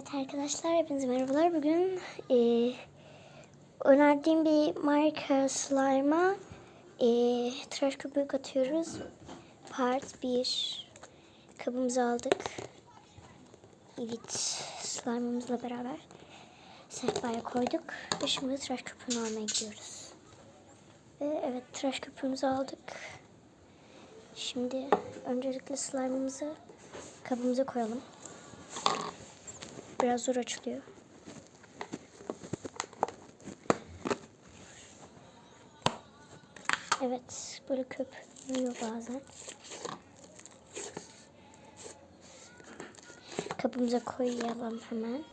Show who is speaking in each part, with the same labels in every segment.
Speaker 1: Evet arkadaşlar hepinize merhabalar. Bugün e, önerdiğim bir marka slime'a e, tıraş köpük atıyoruz. Part 1. Kabımızı aldık. Evet slime'ımızla beraber sehpaya koyduk. Ve şimdi tıraş köpüğünü almaya gidiyoruz. Ve evet tıraş köpüğümüzü aldık. Şimdi öncelikle slime'ımızı kabımıza koyalım. Biraz zor açılıyor. Evet, böyle köpürüyor bazen. Kapımıza koyalım hemen.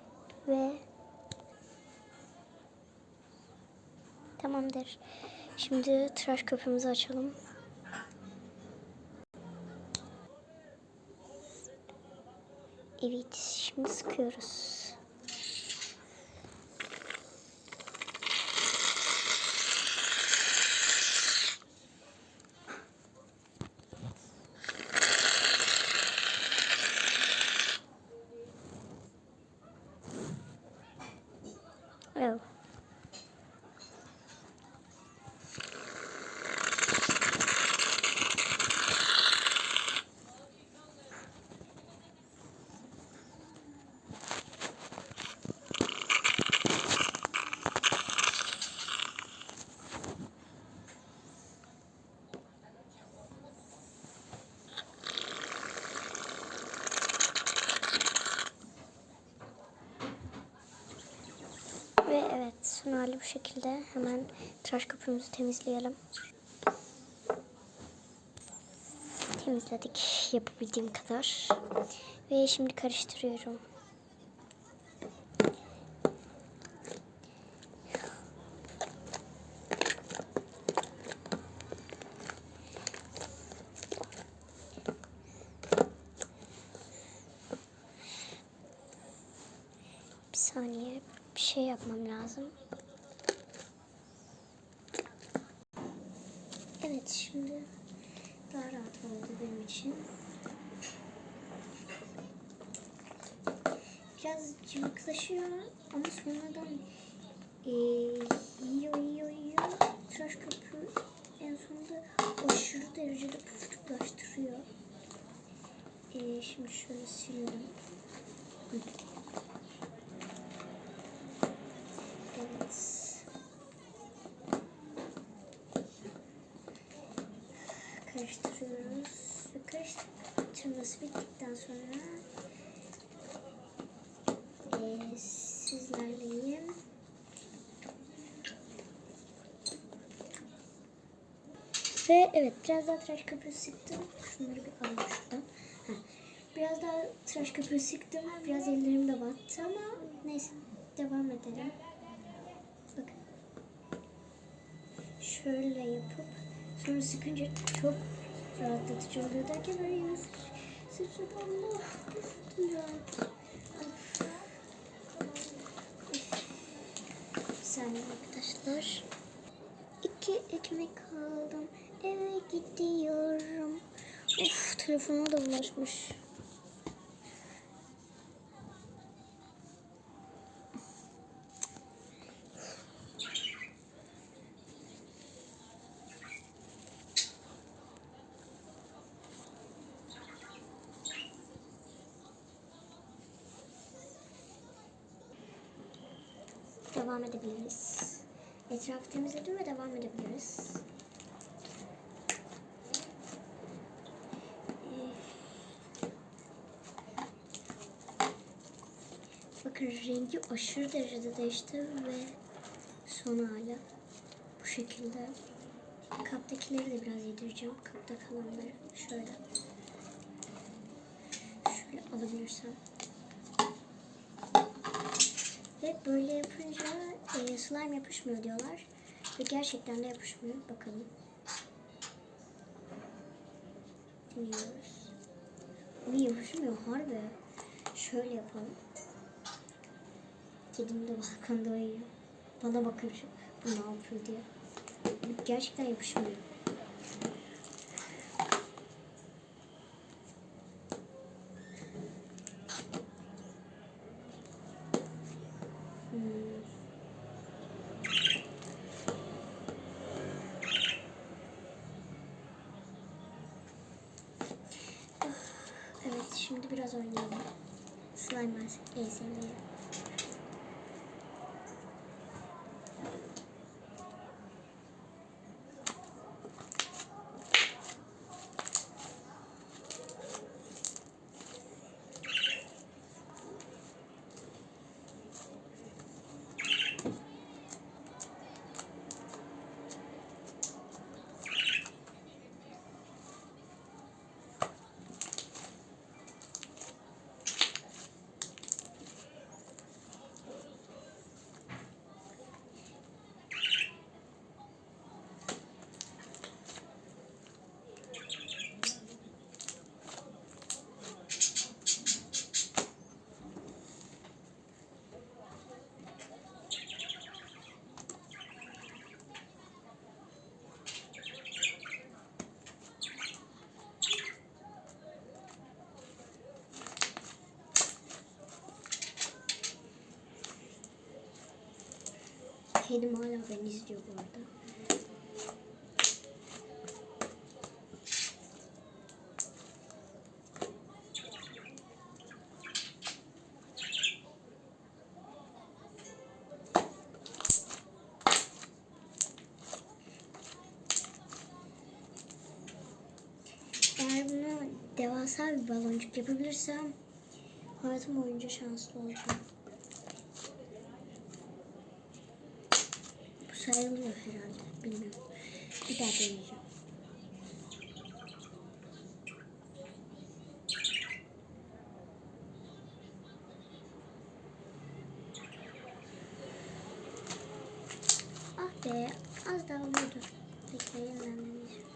Speaker 1: Ve tamamdır. Şimdi tıraş köpüğümüzü açalım. Evet, şimdi sıkıyoruz. Oh. Ve evet son hali bu şekilde. Hemen tıraş köpüğümüzü temizleyelim. Temizledik yapabildiğim kadar. Ve şimdi karıştırıyorum. Bir saniye bir şey yapmam lazım. Evet şimdi daha rahat oldu benim için. Biraz cıvıklaşıyor ama sonradan e, yiyor yiyor yiyor. Tıraş köpüğü en sonunda aşırı derecede puftuklaştırıyor. E, şimdi şöyle siliyorum. Evet. Karıştırıyoruz. Ve karıştırması bittikten sonra eee sizlerleyim. Ve evet biraz daha tıraş köpüğü sıktım. Şunları bir alayım şuradan. Heh. Biraz daha tıraş köpüğü sıktım. Biraz ellerim de battı ama neyse devam edelim. Bakın. Şöyle yapıp sonra sıkınca çok rahatlatıcı oluyor derken böyle yine Bir saniye arkadaşlar. İki ekmek aldım. Eve gidiyorum. Of telefona da ulaşmış. Devam edebiliriz. Etrafı temizledim ve devam edebiliriz. Ee, Bakın rengi aşırı derecede değişti ve son hali bu şekilde. Kaptakileri de biraz yedireceğim. Kapta kalanları şöyle. Şöyle alabilirsem. Ve böyle yapınca e, slime yapışmıyor diyorlar. Ve gerçekten de yapışmıyor. Bakalım. Deniyoruz. Ve yapışmıyor harbi. Şöyle yapalım. Kedim de balkonda uyuyor. Bana bakıyor. Bu ne yapıyor diye. Gerçekten yapışmıyor. Şimdi biraz oynayalım. Slime ASMR. Kedim hala beni izliyor bu arada. Eğer bunu devasa bir baloncuk yapabilirsem hayatım boyunca şanslı olacağım. Sayılıyor herhalde. Bilmiyorum. Bir daha deneyeceğim. Ah be. Az daha oluyordu. Bekle yeniden deneyeceğim.